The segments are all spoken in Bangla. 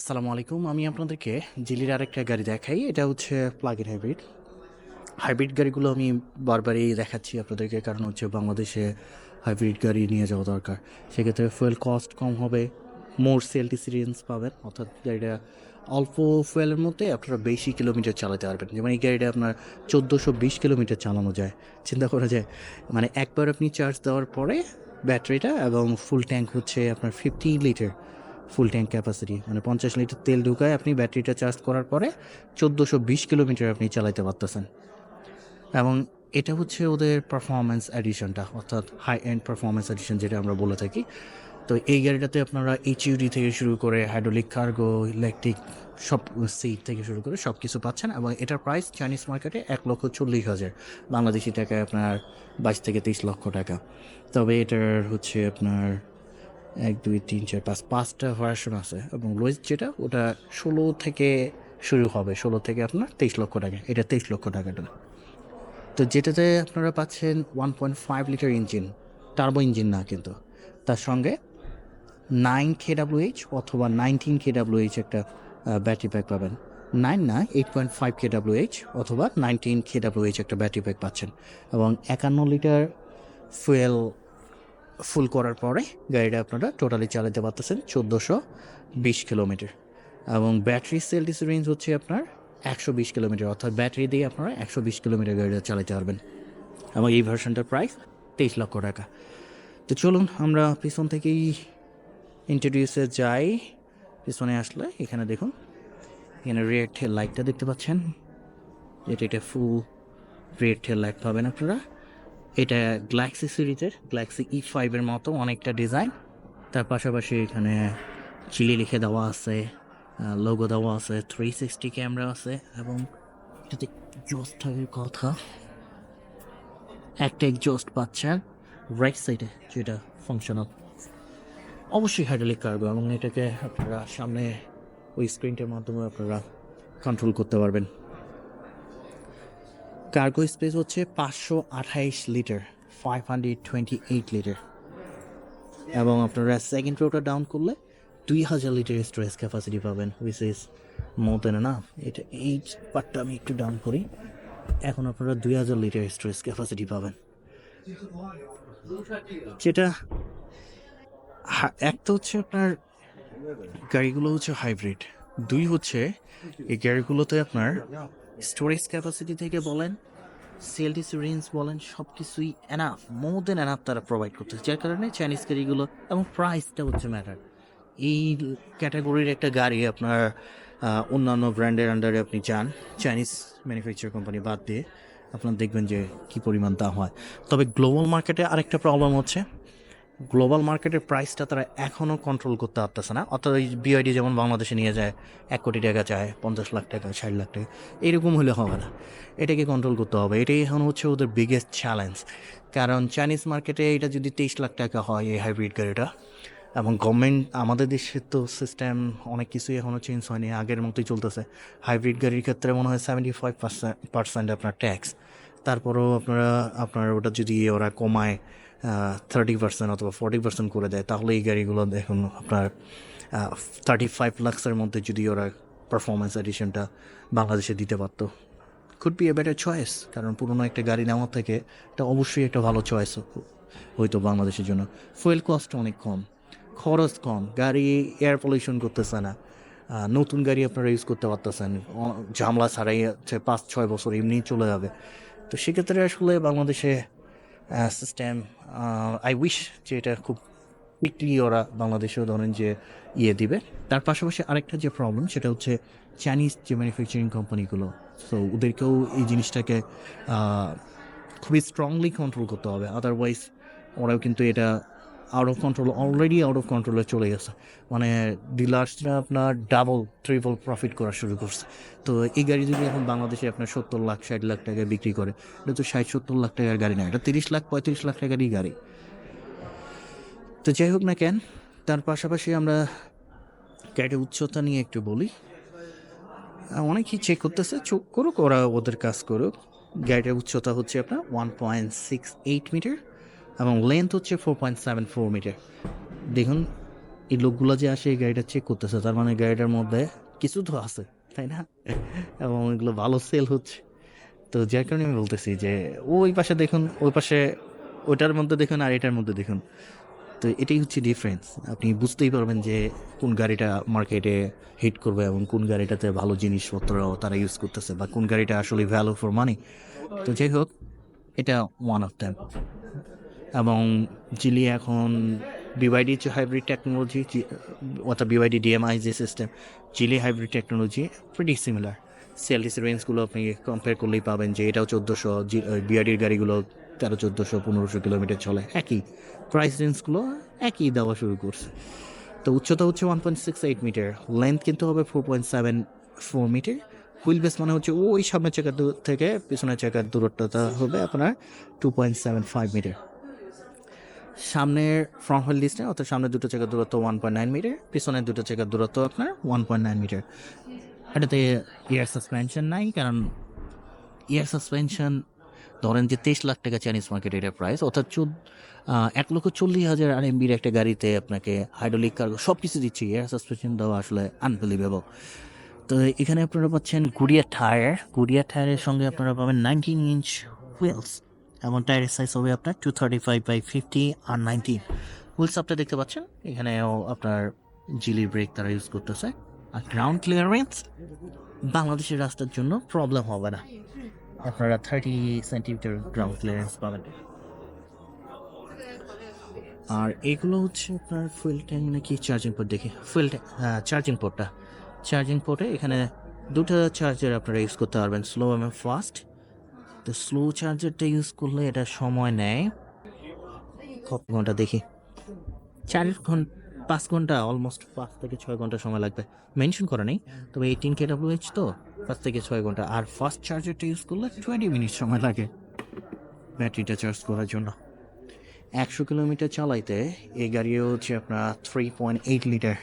আসসালামু আলাইকুম। আমি আপনাদেরকে জিলির আরেকটা গাড়ি দেখাই। এটা হচ্ছে প্লাগ ইন হাইব্রিড হাইব্রিড গাড়িগুলো আমি বারবারই দেখাচ্ছি আপনাদেরকে, কারণ হচ্ছে বাংলাদেশে হাইব্রিড গাড়ি নিয়ে যাওয়া দরকার। সেক্ষেত্রে ফুয়েল কস্ট কম হবে মোর সেলটি সিরিয়েন্স পাবেন। অর্থাৎ গাড়িটা অল্প ফুয়েলের মধ্যে আপনারা বেশি কিলোমিটার চালাতে পারবেন। যেমন এই গাড়িটা আপনার চোদ্দোশো বিশ কিলোমিটার চালানো যায়। চিন্তা করা যায় মানে একবার আপনি চার্জ দেওয়ার পরে ব্যাটারিটা এবং ফুল ট্যাঙ্ক হচ্ছে আপনার fifty litre full tank capacity. মানে পঞ্চাশ লিটার তেল ঢুকায় আপনি ব্যাটারিটা চার্জ করার পরে চোদ্দোশো বিশ কিলোমিটার আপনি চালাতে পারতেছেন। এবং এটা হচ্ছে ওদের পারফরমেন্স এডিশনটা অর্থাৎ হাই এন্ড পারফরমেন্স এডিশন যেটা আমরা বলে থাকি। তো এই গাড়িটাতে আপনারা এইচইউডি থেকে শুরু করে হাইড্রোলিক কার্গো ইলেকট্রিক সব সিট থেকে শুরু করে সব কিছু পাচ্ছেন এবং এটার প্রাইস চাইনিজ মার্কেটে এক লক্ষ চল্লিশ হাজার। বাংলাদেশি টাকায় আপনার বাইশ থেকে তেইশ লক্ষ টাকা। তবে এটার হচ্ছে আপনার এক, দুই, তিন, চার, পাঁচ, পাঁচটা ভার্সন আছে। এবং লোয়েস্ট যেটা, ওটা ষোলো থেকে শুরু হবে। ষোলো থেকে আপনার তেইশ লক্ষ টাকা। এটা তেইশ লক্ষ টাকাটা তো যেটাতে আপনারা পাচ্ছেন one point five litre engine turbo engine না কিন্তু। তার সঙ্গে নাইন কে এইচ অথবা নাইনটিন কে এইচ একটা ব্যাটারি প্যাক পাবেন। নাইন না eight point five K H অথবা নাইনটিন কে এইচ একটা ব্যাটারি প্যাক পাচ্ছেন। এবং একান্ন লিটার ফুয়েল ফুল করার পরে গাড়িটা আপনারা টোটালি চালাতে পারতেছেন চোদ্দোশো বিশ কিলোমিটার। এবং ব্যাটারি সেল রেঞ্জ হচ্ছে আপনার একশো বিশ কিলোমিটার, অর্থাৎ ব্যাটারি দিয়ে আপনারা একশো বিশ কিলোমিটার গাড়িটা চালাতে পারবেন। এবং এই ভার্সনটার প্রাইস তেইশ লক্ষ টাকা। তো চলুন আমরা পিছন থেকেই ইন্ট্রোডিউসে যাই। পিছনে আসলে এখানে দেখুন, এখানে রেড লাইটটা দেখতে পাচ্ছেন। এটা এটা ফুল রেড লাইট পাবেন আপনারা। এটা গ্যালাক্সি সিরিজের গ্যালাক্সি ই ফাইভের মতো অনেকটা ডিজাইন তার পাশাপাশি এখানে চিলি লিখে দেওয়া আছে লোগো দেওয়া আছে থ্রি সিক্সটি ক্যামেরা আছে এবং এটাতে জোস্ট থাকার কথা। একটা এক্সজস্ট পাচ্ছেন রাইট সাইডে যেটা ফাংশনাল অবশ্যই হাইড্রোলিক কার্গো এবং এটাকে আপনারা সামনে ওই স্ক্রিনটার মাধ্যমে আপনারা কন্ট্রোল করতে পারবেন। কার্গো স্পেস হচ্ছে পাঁচশো আঠাইশ litre five hundred twenty eight litre এবং আপনারা সেকেন্ড রোটা ডাউন করলে দুই হাজার লিটার স্টোরেজ ক্যাপাসিটি পাবেন উইচ ইজ মোর না এটা এই পার্টটা আমি একটু ডাউন করি। এখন আপনারা দুই হাজার লিটার স্টোরেজ ক্যাপাসিটি পাবেন। যেটা এক তো হচ্ছে আপনার গাড়িগুলো হচ্ছে হাইব্রিড দুই হচ্ছে এই গাড়িগুলোতে আপনার স্টোরেজ ক্যাপাসিটি থেকে বলেন সিএলটিসি রেঞ্জ বলেন সব কিছুই এনাফ মোর দেন এনাফ তারা প্রোভাইড করতেছে। যার কারণে চাইনিজ গাড়িগুলো এবং প্রাইসটা হচ্ছে ম্যাটার এই ক্যাটাগরির একটা গাড়ি আপনার অন্যান্য ব্র্যান্ডের আন্ডারে আপনি যান চাইনিজ ম্যানুফ্যাকচার কোম্পানি বাদ দিয়ে, আপনার দেখবেন যে কী পরিমাণ দাম হয়। তবে গ্লোবাল মার্কেটে আরেকটা প্রবলেম হচ্ছে গ্লোবাল মার্কেটের প্রাইসটা তারা এখনও কন্ট্রোল করতে পারতেছে না। অর্থাৎ ওই বিআইডি যেমন বাংলাদেশে নিয়ে যায়, এক কোটি টাকা চায়, পঞ্চাশ লাখ টাকা, ষাট লাখ টাকা, এরকম হলে হবে না। এটাকে কন্ট্রোল করতে হবে। এটাই এখন হচ্ছে ওদের বিগেস্ট চ্যালেঞ্জ কারণ চাইনিজ মার্কেটে এটা যদি তেইশ লাখ টাকা হয়, এই হাইব্রিড গাড়িটা, এবং গভর্নমেন্ট আমাদের দেশের তো সিস্টেম অনেক কিছুই এখনও চেঞ্জ হয়নি। আগের মতোই চলতেছে। হাইব্রিড গাড়ির ক্ষেত্রে মনে হয় সেভেন্টি ফাইভ পার্সেন্ট পার্সেন্ট আপনার ট্যাক্স তারপরেও আপনারা, আপনার ওটা যদি ওরা কমায় থার্টি পার্সেন্ট অথবা ফর্টি পার্সেন্ট করে দেয়, তাহলে এই গাড়িগুলো দেখুন আপনার থার্টি ফাইভ লাক্সের মধ্যে যদি ওরা পারফরমেন্স এডিশনটা বাংলাদেশে দিতে পারতো। Could be a better choice কারণ পুরনো একটা গাড়ি নেওয়ার থেকে এটা অবশ্যই একটা ভালো চয়েস হইতো বাংলাদেশের জন্য। ফুয়েল কস্ট অনেক কম, খরচ কম, গাড়ি এয়ার পলিউশন করতেছে না। নতুন গাড়ি আপনারা ইউজ করতে পারতেছেন ঝামলা ছাড়াই পাঁচ ছয় বছর এমনি চলে যাবে। তো সেক্ষেত্রে আসলে বাংলাদেশে সিস্টেম আই উইশ যে এটা খুব কুইকলি ওরা বাংলাদেশেও ধরেন যে ইয়ে দিবে। তার পাশাপাশি আরেকটা যে প্রবলেম সেটা হচ্ছে চাইনিজ যে ম্যানুফ্যাকচারিং কোম্পানিগুলো সো ওদেরকেও এই জিনিসটাকে খুবই স্ট্রংলি কন্ট্রোল করতে হবে। আদারওয়াইজ ওরাও কিন্তু এটা out of control already out of কন্ট্রোলে চলে গেছে। মানে ডিলার্সরা আপনার ডাবল ট্রিপল প্রফিট করা শুরু করছে। তো এই গাড়ি যদি এখন বাংলাদেশে আপনার সত্তর লাখ, ষাট লাখ টাকায় বিক্রি করে, এটা তো ষাট, সত্তর লাখ টাকার গাড়ি না, এটা তিরিশ লাখ, পঁয়ত্রিশ লাখ টাকারই গাড়ি। তো যাই হোক না কেন, তার পাশাপাশি আমরা গাড়ির উচ্চতা নিয়ে একটু বলি। অনেকেই চেক করতেছে, চোখ করুক, ওরা ওদের কাজ করুক। গাড়িটার উচ্চতা হচ্ছে আপনার one point six eight metre এবং লেন্থ হচ্ছে four point seven four metre দেখুন, এই লোকগুলো যে আসে, এই গাড়িটা চেক করতেছে, তার মানে গাড়িটার মধ্যে কিছু তো আছে, তাই না? এবং এগুলো ভালো সেল হচ্ছে। তো যার কারণে আমি বলতেছি যে, ওই পাশে দেখুন, ওই পাশে, ওইটার মধ্যে দেখুন আর এটার মধ্যে দেখুন। তো এটাই হচ্ছে ডিফারেন্স আপনি বুঝতেই পারবেন যে কোন গাড়িটা মার্কেটে হিট করবে এবং কোন গাড়িটাতে ভালো জিনিসপত্র তারা ইউজ করতেছে বা কোন গাড়িটা আসলে ভ্যালু ফর মানি তো যাই হোক, এটা ওয়ান অফ দ্যাম এবং জিলি এখন বিওয়াইডি যে হাইব্রিড টেকনোলজি অর্থাৎ B Y D D M I যে system Geely hybrid technology pretty similar C L T C রেঞ্জগুলো আপনি কম্পেয়ার করলেই পাবেন যে এটাও চোদ্দোশো বিআরডির গাড়িগুলো তেরো, চোদ্দোশো, পনেরোশো কিলোমিটার চলে। একই প্রাইস রেঞ্জগুলো একই দেওয়া শুরু করছে। তো উচ্চতা হচ্ছে one point six eight metre length কিন্তু হবে four point seven four metre wheel base মানে হচ্ছে ওই সামনের চাকার দূর থেকে পিছনের চাকার দূরত্বটা হবে আপনার two point seven five metre সামনের ফ্রন্ট হুইল ডিস্টেন্স অর্থাৎ সামনের দুটো চাকার দূরত্ব ওয়ান পয়েন্ট নাইন মিটার পিছনের দুটো চাকার দূরত্ব আপনার ওয়ান পয়েন্ট নাইন মিটার এটাতে এয়ার সাসপেনশন নাই, কারণ এয়ার সাসপেনশন ধরেন যে তেইশ লাখ টাকা চাইনিজ মার্কেট এটার প্রাইস অর্থাৎ চোদ্দ এক লক্ষ চল্লিশ হাজার আর এমবির একটা গাড়িতে আপনাকে হাইড্রোলিক কার্গো সব কিছু দিচ্ছে এয়ার সাসপেনশন দেওয়া আসলে আনবিলিভেবল তো এখানে আপনারা পাচ্ছেন গুড়িয়া টায়ার গুড়িয়া টায়ারের সঙ্গে আপনারা পাবেন নাইনটিন ইঞ্চ হুইলস এবং টায়ারের সাইজ হবে আপনার two thirty five by fifty R nineteen wheels আপনারা দেখতে পাচ্ছেন? এখানেও আপনার জিলি ব্রেক তারা ইউজ করতেছে। আর গ্রাউন্ড ক্লিয়ারেন্স বাংলাদেশের রাস্তার জন্য প্রবলেম হবে না। আপনারা থার্টি সেন্টিমিটার গ্রাউন্ড ক্লিয়ারেন্স পাবেন। আর এগুলো হচ্ছে আপনার ফুয়েল ট্যাঙ্ক নাকি চার্জিং পোর্ট দেখি। ফুয়েল হ্যাঁ চার্জিং পোর্টটা চার্জিং পোর্টে এখানে দুটো চার্জার আপনারা ইউজ করতে পারবেন। স্লো এবং ফাস্ট তো স্লো চার্জারটা ইউজ করলে এটা সময় নেয়। কত ঘণ্টা? দেখি। চার ঘণ্টা পাঁচ ঘণ্টা অলমোস্ট পাঁচ থেকে ছয় ঘণ্টা সময় লাগবে। মেনশন করা নেই। তবে এইটিন কে এইচ তো পাঁচ থেকে ছয় ঘণ্টা। আর ফার্স্ট চার্জারটা ইউজ করলে টোয়েন্টি মিনিট সময় লাগে ব্যাটারিটা চার্জ করার জন্য। একশো কিলোমিটার চালাইতে এই গাড়িও হচ্ছে আপনার three point eight litre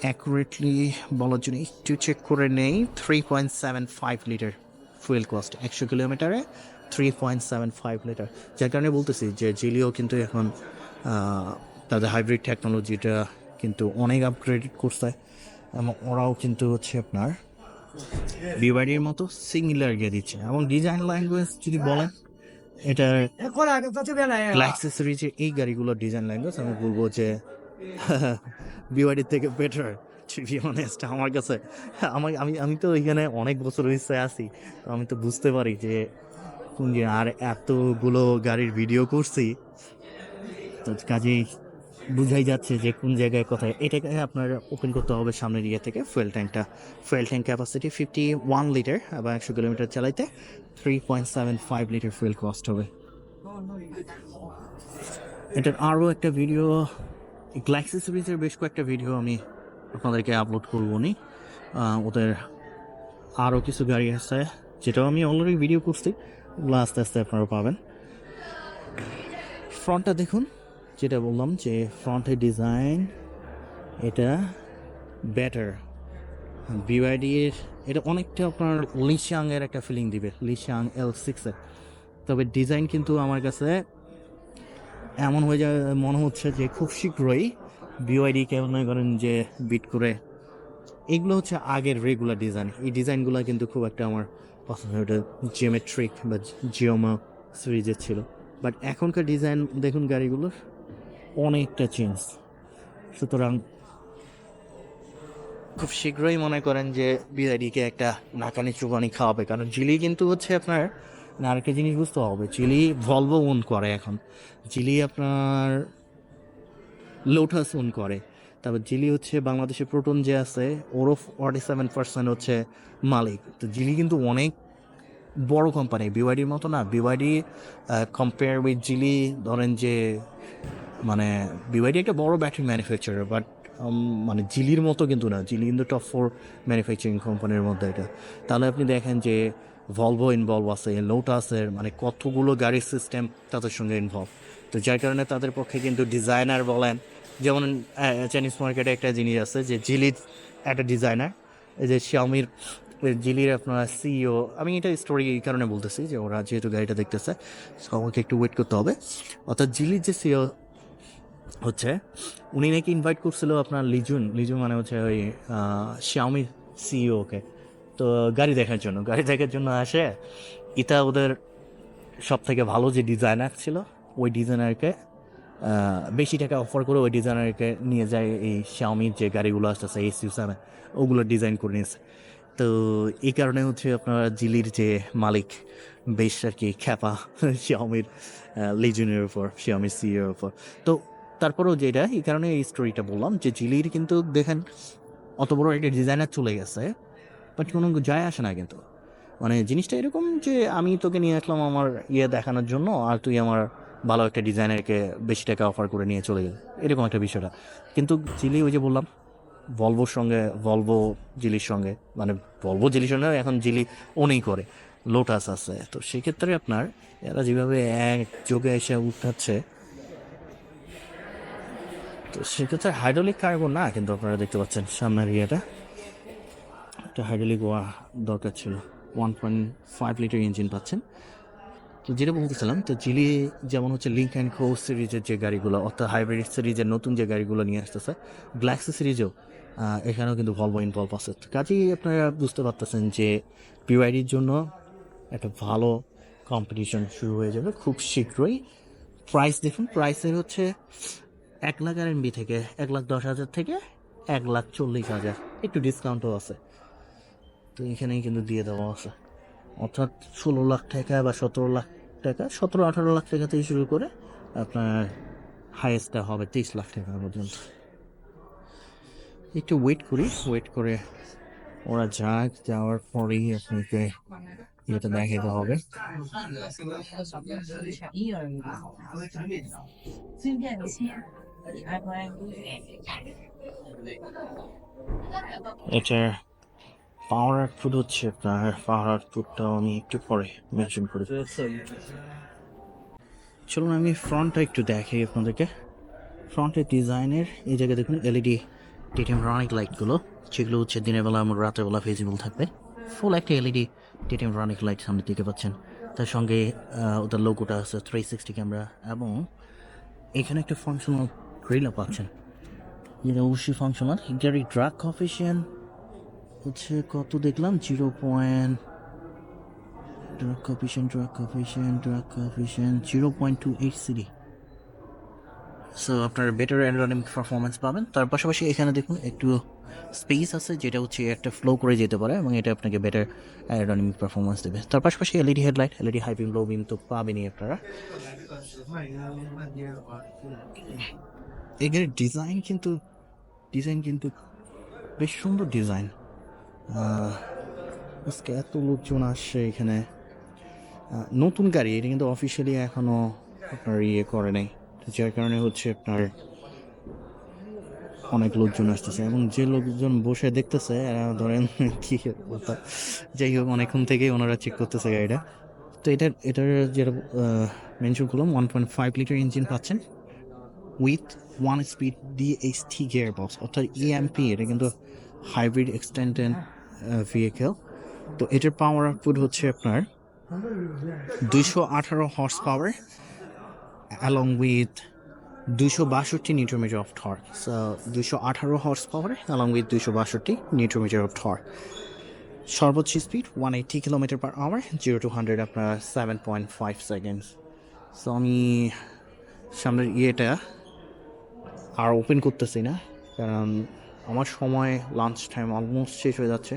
accurately বলার জন্য একটু চেক করে নেই three point seven five litre fuel cost একশো কিলোমিটারে three point seven five litre. যার কারণে বলতেছি যে জিলিও কিন্তু এখন তাদের হাইব্রিড টেকনোলজিটা কিন্তু অনেক আপগ্রেড করছে এবং ওরাও কিন্তু হচ্ছে আপনার বিবাড়ির মতো সিঙ্গুলার গিয়ে দিচ্ছে। এবং ডিজাইন ল্যাঙ্গুয়েজ যদি বলেন এটা গ্লাক্সি সিরিজের এই গাড়িগুলোর ডিজাইন ল্যাঙ্গুয়েজ আমি বলব যে বিওয়াইডির থেকে বেটার টু বি অনেস্ট আমার কাছে, আমার, আমি আমি তো এখানে অনেক বছর হয়েছে আছি, তো আমি তো বুঝতে পারি যে আর এতগুলো গাড়ির ভিডিও করছি, তো কাজেই বুঝাই যাচ্ছে যে কোন জায়গায় কোথায়। এটাকে আপনার ওপেন করতে হবে সামনের ইয়ে থেকে fuel ট্যাঙ্কটা fuel tank capacity fifty one litre এবং একশো কিলোমিটার চালাইতে three point seven five litre fuel cost হবে। এটার আরও একটা ভিডিও গ্লাক্সি সিরিজের বেশ কয়েকটা ভিডিও আমি আপনাদেরকে আপলোড করব নি ওদের আরও কিছু গাড়ি আছে, যেটাও আমি অলরেডি ভিডিও করছি। ওগুলো আস্তে আস্তে আপনারা পাবেন। ফ্রন্টটা দেখুন, যেটা বললাম যে ফ্রন্টের ডিজাইন এটা বেটার বিওয়াইডির এটা অনেকটা আপনার লিশাংয়ের একটা ফিলিং দিবে লিশাং এল সিক্সের তবে ডিজাইন কিন্তু আমার কাছে এমন হয়ে যায়, মনে হচ্ছে যে খুব শীঘ্রই বিওয়াইডি কেমন মনে করেন যে বিট করে, এগুলো হচ্ছে আগের রেগুলার ডিজাইন এই ডিজাইনগুলো কিন্তু খুব একটা আমার পছন্দ হয় ওটা জিওমেট্রিক বা জিওমা সিরিজের ছিল। বাট এখনকার ডিজাইন দেখুন গাড়িগুলোর, অনেকটা চেঞ্জ সুতরাং খুব শীঘ্রই মনে করেন যে বিআইডিকে একটা নাকানি চুবানি খাওয়াবে। কারণ জিলি কিন্তু হচ্ছে আপনার না আরেকটা জিনিস বুঝতে হবে জিলি ভলভো ওন করে এখন। জিলি আপনার লোটাস ওন করে। তারপর জিলি হচ্ছে বাংলাদেশে প্রোটন যে আছে ওরও ফর্টি সেভেন পার্সেন্ট হচ্ছে মালিক। তো জিলি কিন্তু অনেক বড় কোম্পানি বিওয়াইডির মতো না। বিওয়াইডি কম্পেয়ার উইথ জিলি, ধরেন যে মানে বিওয়াইডি একটা বড় ব্যাটারি ম্যানুফ্যাকচারার বাট মানে জিলির মতো কিন্তু না। জিলি কিন্তু টপ ফোর ম্যানুফ্যাকচারিং কোম্পানির মধ্যে এটা। তাহলে আপনি দেখেন যে ভলভো ইনভলভ আছে লোটাসের মানে কতগুলো গাড়ির সিস্টেম তাদের সঙ্গে ইনভলভ তো যার কারণে তাদের পক্ষে কিন্তু ডিজাইনার বলেন যেমন চাইনিজ মার্কেটে একটা জিনিস আছে যে জিলির একটা ডিজাইনার এই যে শাওমির জিলির আপনার সিইও আমি এটা স্টোরি এই কারণে বলতেছি যে ওরা যেহেতু গাড়িটা দেখতেছে সো আমাকে একটু ওয়েট করতে হবে। অর্থাৎ জিলির যে সিও হচ্ছে, উনি নাকি ইনভাইট করছিল আপনার লিজুন লিজুন মানে হচ্ছে ওই শ্যাওমি সিইওকে তো গাড়ি দেখার জন্য, গাড়ি দেখার জন্য আসে। এটা ওদের সব থেকে ভালো যে ডিজাইনার ছিল, ওই ডিজাইনারকে বেশি টাকা অফার করে ওই ডিজাইনারকে নিয়ে যায় এই শ্যাওমির যে গাড়িগুলো আসতেছে, এই সিউসানে ওগুলো ডিজাইন করে নিয়েছে। তো এই কারণে হচ্ছে আপনার জিলির যে মালিক, বেশ আর কি খ্যাপা শ্যাওমির লিজনের উপর শ্যাওমির সিএর ওপর তো তারপরেও যেটা এই কারণে এই স্টোরিটা বললাম যে জিলির কিন্তু দেখেন, অত বড় একটা ডিজাইনার চলে গেছে বাট কোনো যায় আসে না কিন্তু। মানে জিনিসটা এরকম যে আমি তোকে নিয়ে আসলাম আমার ইয়ে দেখানোর জন্য, আর তুই আমার ভালো একটা ডিজাইনারকে বেশি টাকা অফার করে নিয়ে চলে গেল। এরকম একটা বিষয়টা। কিন্তু জিলি ওই যে বললাম ভলভোর সঙ্গে ভলভো জিলির সঙ্গে মানে ভলভো জিলির সঙ্গে এখন জিলি উনি করে লোটাস আছে। তো সেক্ষেত্রে আপনার, এরা যেভাবে এক যোগে এসে উঠাচ্ছে, তো সেক্ষেত্রে হাইড্রোলিক কার্গো না, কিন্তু আপনারা দেখতে পাচ্ছেন সামনের ইয়েটা। একটা হাইড্রোলিক ওয়া দরকার ছিল। One point five litre engine পাচ্ছেন। তো যেটা বলতেছিলাম, তো জিলি যেমন হচ্ছে লিঙ্ক অ্যান্ড কো সিরিজের যে গাড়িগুলো, অর্থাৎ হাইব্রিড সিরিজের নতুন যে গাড়িগুলো নিয়ে আসতেছে গ্ল্যাক্সি সিরিজেও এখানেও কিন্তু ভলভো ইনভলভ আছে। তো কাজেই আপনারা বুঝতে পারতেছেন যে বিওয়াইডির জন্য একটা ভালো কম্পিটিশন শুরু হয়ে যাবে খুব শীঘ্রই। প্রাইস দেখুন প্রাইসের হচ্ছে এক লাখ আর এমবি থেকে এক লাখ দশ হাজার থেকে এক লাখ চল্লিশ হাজার, একটু ডিসকাউন্টও আছে। তো এখানেই কিন্তু দিয়ে দেওয়া আছে। অর্থাৎ ষোলো লাখ টাকা বা সতেরো লাখ টাকা, সতেরো, আঠারো লাখ টাকা থেকে শুরু করে আপনার হাইয়েস্টটা হবে তেইশ লাখ টাকা পর্যন্ত। একটু ওয়েট করি ওয়েট করে ওরা যাক, যাওয়ার পরেই আপনাকে ইয়েটা দেখাতে হবে। 一 পাওয়ার আউটপুট হচ্ছে আপনার পাওয়ার আউটপুটটাও আমি একটু পরে মেনশন করে। চলুন আমি ফ্রন্টটা একটু দেখাই আপনাদেরকে। ফ্রন্টের ডিজাইনের এই জায়গায় দেখুন এলইডি টিটিএম রনিক লাইটগুলো যেগুলো হচ্ছে দিনের বেলা আমার রাতের বেলা ভিজিবল থাকবে ফুল একটা এলইডি টিটিএম রনিক লাইট সামনে দিকে পাচ্ছেন। তার সঙ্গে ওদের লোগোটা আছে থ্রি সিক্সটি ক্যামেরা এবং এখানে একটা ফাংশনাল গ্রিলও পাচ্ছেন। যেটা অবশ্যই ফাংশনাল গাড়ি ড্রাগ কফিসিয়ান হচ্ছে কত দেখলাম? Zero point drag coefficient drag coefficient drag coefficient zero point two eight CD so আপনার বেটার অ্যারোডাইনামিক পারফরমেন্স পাবেন। তার পাশাপাশি এখানে দেখুন, একটু স্পেস আছে, যেটা হচ্ছে একটা ফ্লো করে যেতে পারে, এবং এটা আপনাকে বেটার অ্যারোডাইনামিক পারফরমেন্স দেবে। তার পাশাপাশি LED headlight LED high beam low beam তো পাবেনই আপনারা। এই গাড়ির ডিজাইন কিন্তু ডিজাইন কিন্তু বেশ সুন্দর ডিজাইন আজকে এত লোকজন আসছে এখানে। নতুন গাড়ি, এটা কিন্তু অফিসিয়ালি এখনও আপনার ইয়ে করে নাই। তো যার কারণে হচ্ছে আপনার অনেক লোকজন আসতেছে। এবং যে লোকজন বসে দেখতেছে ধরেন কি কথা। যাই হোক, অনেকক্ষণ থেকেই ওনারা চেক করতেছে গাড়িটা। তো এটার এটার যেটা মেনশন করলাম one point five litre engine পাচ্ছেন with one speed DST gear box অর্থাৎ ইএমপি এটা কিন্তু হাইব্রিড এক্সটেন্ডেড ভেহিকেল তো এটার পাওয়ার আউটপুট হচ্ছে আপনার দুইশো আঠারো হর্স পাওয়ার অ্যালং উইথ দুইশো বাষট্টি নিউট্রোমিটার অফ থর সো দুইশো আঠারো হর্স পাওয়ার অ্যালং উইথ দুইশো বাষট্টি নিউট্রোমিটার অফ থর সর্বোচ্চ speed one eighty kilometre per hour zero to hundred আপনার seven point five seconds so আমি সামনের ইয়েটা আর ওপেন করতেছি না, কারণ আমার সময় লাঞ্চ টাইম অলমোস্ট শেষ হয়ে যাচ্ছে।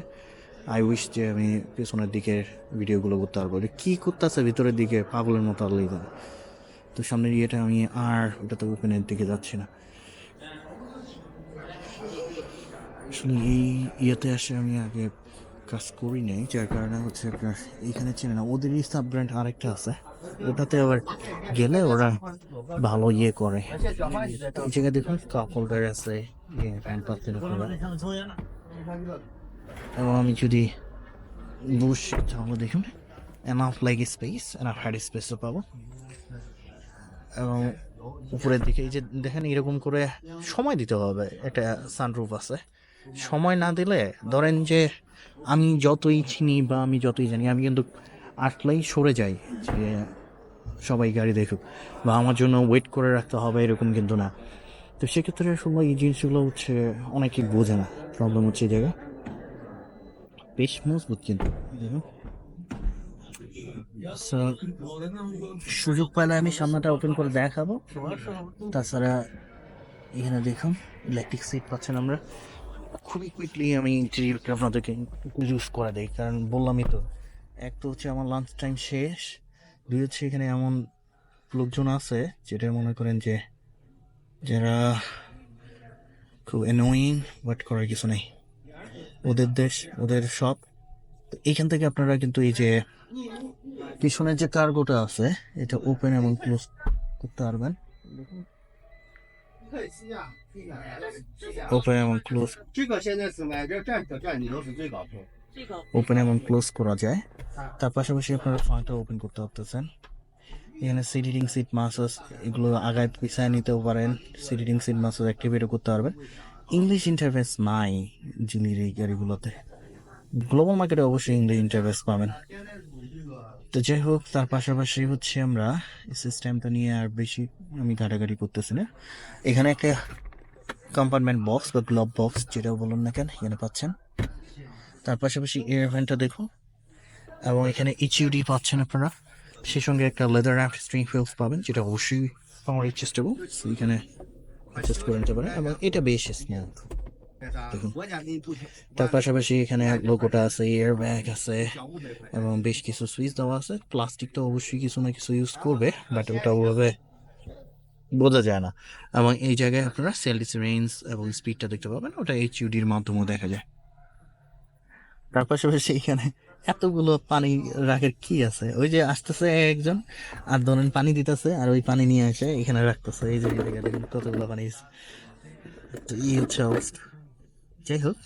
আই উইশ যে আমি পেছনের দিকের ভিডিওগুলো করতে পারব। কী করতেছে ভিতরের দিকে পাগলের মতো জানে তো সামনের ইয়েটা আমি আর ওটাতে ওপেনের দিকে যাচ্ছি না। আসলে এই ইয়েতে আসে আমি আগে কাজ করি নাই, যার কারণে হচ্ছে আপনার এইখানে চেনে না। ওদেরই সাব ব্র্যান্ড আরেকটা আছে। ওটাতে আবার গেলে ওরা ভালো ইয়ে করে। এই জায়গায় দেখুন কাপ হোল্ডার আছে প্যান্ট এবং আমি যদি বসে তাহলে দেখুন enough like space enough head স্পেসও পাবো। এবং উপরের দিকে, এই যে দেখেন, এরকম করে সময় দিতে হবে। একটা সানরুফ আছে। সময় না দিলে, ধরেন যে আমি যতই চিনি বা আমি যতই জানি, আমি কিন্তু আসলেই সরে যাই। যে সবাই গাড়ি দেখুক। বা আমার জন্য ওয়েট করে রাখতে হবে, এরকম কিন্তু না। তো সেক্ষেত্রে আসলে এই জিনিসগুলো হচ্ছে অনেকেই বোঝে না। প্রবলেম হচ্ছে এই জায়গায়। বেশ মজবুত কিন্তু। সুযোগ পেলে আমি সামনেটা ওপেন করে দেখাবো। তাছাড়া এখানে দেখুন ইলেকট্রিক সিট পাচ্ছেন আমরা। খুবই কুইকলি আমি ইন্টেরিয়রটা আপনাদেরকে ইউজ করে দিই, কারণ বললামই তো, এক তো হচ্ছে আমার লাঞ্চ টাইম শেষ। হচ্ছে এখানে এমন লোকজন আছে যেটা মনে করেন যে যারা খুব অ্যানোয়িং বাট করার কিছু নেই। ওদের দেশ, ওদের সব। তো এইখান থেকে আপনারা কিন্তু এই যে পিছনের যে কার্গোটা আছে, এটা ওপেন এবং ক্লোজ করতে পারবেন। ওপেন এবং ক্লোজ ওপেন এবং ক্লোজ করা যায়। তার পাশাপাশি আপনারা ফোনটা ওপেন করতে পারতেছেন এখানে সিডিটিং সিট মাসাস এগুলো আগায় পিছায় নিতেও পারেন। সিডিটিং সিট মাসাজ অ্যাক্টিভেটও করতে পারবেন। ইংলিশ ইন্টারফেস নাই জিনির এই গাড়িগুলোতে। গ্লোবাল মার্কেটে অবশ্যই ইংলিশ ইন্টারফেস পাবেন। তো যাই হোক, তার পাশাপাশি হচ্ছে আমরা সিস্টেমটা নিয়ে আর বেশি আমি ঘাটাঘাটি করতেছি না। এখানে একটা কম্পার্টমেন্ট বক্স বা গ্লোব বক্স যেটাও বলুন না কেন, এখানে পাচ্ছেন। তার পাশাপাশি এয়ার ভ্যানটা দেখুন। এবং এখানে ইচিউডি পাচ্ছেন আপনারা। সেই সঙ্গে একটা লেদার র্যাপ স্ট্রিং ফিলস পাবেন, যেটা অবশ্যই পাওয়ার অ্যাডজাস্টেবল এখানে অ্যাডজাস্ট করে নিতে পারেন। এবং এটা বেশ স্মুথ তার পাশাপাশি এখানে লোগোটা আছে এয়ার ব্যাগ আছে, এবং বেশ কিছু সুইচ দেওয়া আছে। প্লাস্টিক তো অবশ্যই কিছু না কিছু ইউজ করবে বাট ওটা ওভাবে বোঝা যায় না। এবং এই জায়গায় আপনারা সেলফিস রেঞ্জ এবং স্পিডটা দেখতে পাবেন। ওটা এইচইউডির মাধ্যমেও দেখা যায়। তার পাশাপাশি এখানে এতগুলো পানি রাখার কি আছে? ওই যে আসতেছে একজন আর ধরেন পানি দিতেছে আর ওই পানি নিয়ে এসে এখানে রাখতেছে। এই যে কতগুলো পানি। তো ই হচ্ছে অবস্থা। যাই হোক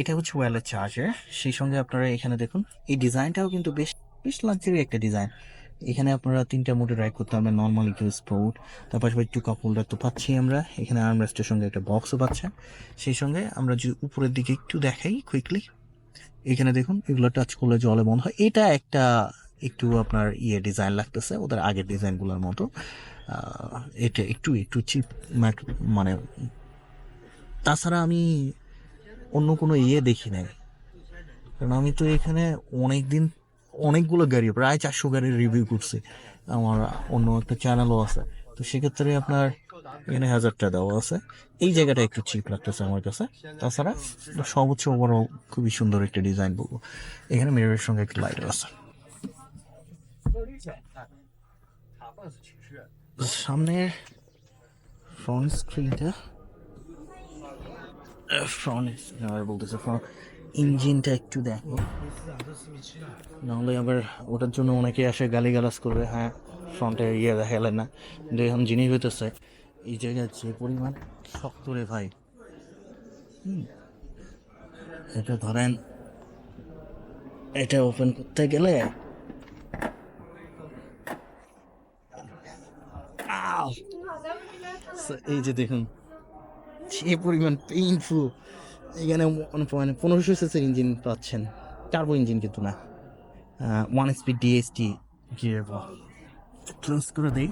এটা হচ্ছে ওয়ালের চার্জার সেই সঙ্গে আপনারা এখানে দেখুন, এই ডিজাইনটাও কিন্তু বেশ বেশ লাক্সারি একটা ডিজাইন এখানে আপনারা তিনটা মোটে রাইড করতে পারবেন নর্মাল একটু স্পোর্ট তার পাশাপাশি একটু কাপ হোল্ডার তো পাচ্ছি আমরা। এখানে আর্মরেস্টের সঙ্গে একটা বক্সও পাচ্ছেন সেই সঙ্গে আমরা যদি উপরের দিকে একটু দেখাই কুইকলি এখানে দেখুন, এগুলো টাচ করলে জলে বন্ধ হয়। এটা একটা একটু আপনার ইয়ে ডিজাইন লাগতেছে, ওদের আগের ডিজাইনগুলোর মতো। এটা একটু একটু চিপ মানে তাছাড়া আমি অন্য কোনো ইয়ে দেখি নাই। কারণ আমি তো এখানে অনেক দিন অনেকগুলো গাড়ি, প্রায় চারশো গাড়ির রিভিউ করছি। আমার অন্য একটা চ্যানেলও আছে। তো সেক্ষেত্রে আপনার এখানে হাজারটা দেওয়া আছে। এই জায়গাটা একটু চিপ লাগতেছে আমার কাছে। তাছাড়া সর্বোচ্চ ওভারঅল খুবই সুন্দর একটা ডিজাইন বলব। এখানে মিররের সঙ্গে একটা লাইট আছে। সামনের ফ্রন্ট স্ক্রিনটা ফ্রন্ট বলতেছে ফ্রন্ট ইঞ্জিনটা একটু দেখো নাহলে আবার ওটার জন্য অনেকে আসে গালিগালাজ করবে হ্যাঁ ফ্রন্টে ইয়ে দেখালেন না কিন্তু এখন জিনিস হইতেছে, এই জায়গায় যে পরিমাণ শক্ত রে ভাই। এটা ধরেন, এটা ওপেন করতে গেলে! এই যে দেখুন, যে পরিমাণ পেইনফুল এখানে পনেরোশো সিসির ইঞ্জিন পাচ্ছেন। টার্বো ইঞ্জিন কিন্তু না। ওয়ান স্পিড ডিএসটি ক্লোজ করে দিই।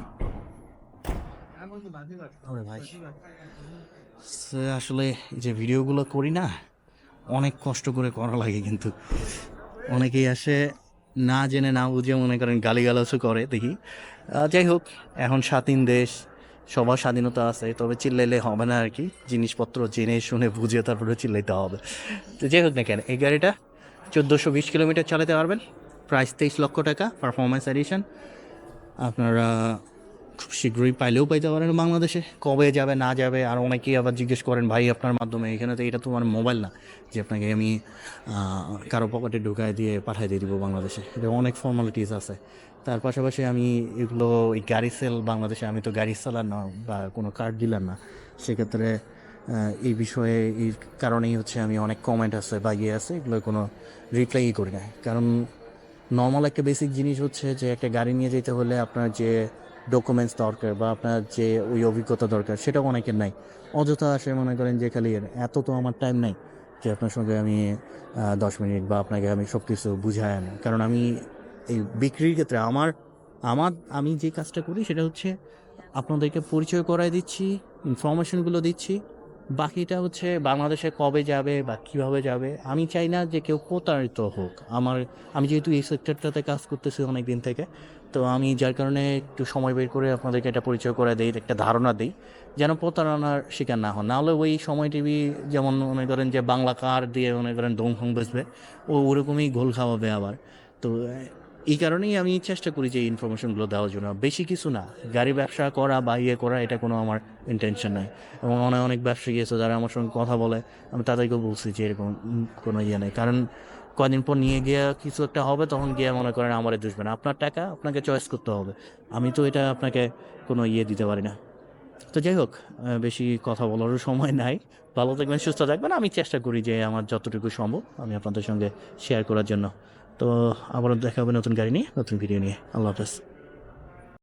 ভাই। আসলে যে ভিডিওগুলো করি না, অনেক কষ্ট করে করা লাগে কিন্তু। অনেকেই আসে না জেনে না বুঝে মনে করেন গালিগালাজও করে, দেখি। যাই হোক, এখন স্বাধীন দেশ। সবার স্বাধীনতা আছে, তবে চিল্লাইলে হবে না আর কি। জিনিসপত্র জেনে শুনে বুঝে তারপরে চিল্লাইতে হবে। তো যাই হোক না কেন এই গাড়িটা চোদ্দোশো বিশ কিলোমিটার চালাতে পারবেন। প্রাইস তেইশ লক্ষ টাকা পারফরমেন্স এডিশন আপনারা খুব শীঘ্রই পাইলেও পাইতে পারেন বাংলাদেশে। কবে যাবে, না যাবে, আর অনেকেই আবার জিজ্ঞেস করেন, ভাই, আপনার মাধ্যমে এখানে তো এটা তোমার মোবাইল না, যে আপনাকে আমি কারও পকেটে ঢুকায় দিয়ে পাঠিয়ে দিয়ে দিব বাংলাদেশে? এটা অনেক ফর্মালিটিস আছে। তার পাশাপাশি আমি এগুলো ওই গাড়ি সেল বাংলাদেশে, আমি তো গাড়ি চালার না, বা কোনো কার্ড ডিলার না। সেক্ষেত্রে এই বিষয়ে, এই কারণেই হচ্ছে আমি অনেক কমেন্ট আছে বা ইয়ে আছে, এগুলো কোনো রিপ্লাই করি না। কারণ নর্মাল একটা বেসিক জিনিস হচ্ছে যে, একটা গাড়ি নিয়ে যেতে হলে আপনার যে ডকুমেন্টস দরকার বা আপনার যে ওই অভিজ্ঞতা দরকার, সেটাও অনেকের নাই। অযথা আসে, মনে করেন যে, খালি এত তো আমার টাইম নাই যে, আপনার সঙ্গে আমি দশ মিনিট বা আপনাকে আমি সব কিছু বুঝাই আনি। কারণ আমি এই বিক্রির ক্ষেত্রে আমার আমার, আমি যে কাজটা করি সেটা হচ্ছে আপনাদেরকে পরিচয় করাই দিচ্ছি ইনফরমেশনগুলো দিচ্ছি। বাকিটা হচ্ছে বাংলাদেশে কবে যাবে বা কীভাবে যাবে। আমি চাই না যে কেউ প্রতারিত হোক। আমার, আমি যেহেতু এই সেক্টরটাতে কাজ করতেছি অনেক দিন থেকে, তো আমি যার কারণে একটু সময় বের করে আপনাদেরকে এটা পরিচয় করে দিই, একটা ধারণা দিই, যেন প্রতারণার শিকার না হন। নাহলে ওই সময় টিভি যেমন মনে করেন যে বাংলা কার দিয়ে মনে করেন দম ফং বেসবে ও ওরকমই ঘোল খাওয়াবে আবার। তো এই কারণেই আমি চেষ্টা করি যে ইনফরমেশনগুলো দেওয়ার জন্য। বেশি কিছু না। গাড়ি ব্যবসা করা বা ইয়ে করা, এটা কোনো আমার ইন্টেনশন নয়। এবং অনেক অনেক ব্যবসায়ী আছে যারা আমার সঙ্গে কথা বলে, আমি তাদেরকেও বলছি যে এরকম কোনো ইয়ে নেই। কারণ কদিন পর নিয়ে গিয়ে কিছু একটা হবে, তখন গিয়ে মনে করেন আমার দুষবে না। আপনার টাকা, আপনাকে চয়েস করতে হবে। আমি তো এটা আপনাকে কোনো ইয়ে দিতে পারি না। তো যাই হোক বেশি কথা বলারও সময় নাই। ভালো থাকবেন, সুস্থ থাকবেন। আমি চেষ্টা করি যে আমার যতটুকু সম্ভব আমি আপনাদের সঙ্গে শেয়ার করার জন্য। তো আবারও দেখা হবে নতুন গাড়ি নিয়ে নতুন ভিডিও নিয়ে। আল্লাহ হাফেজ।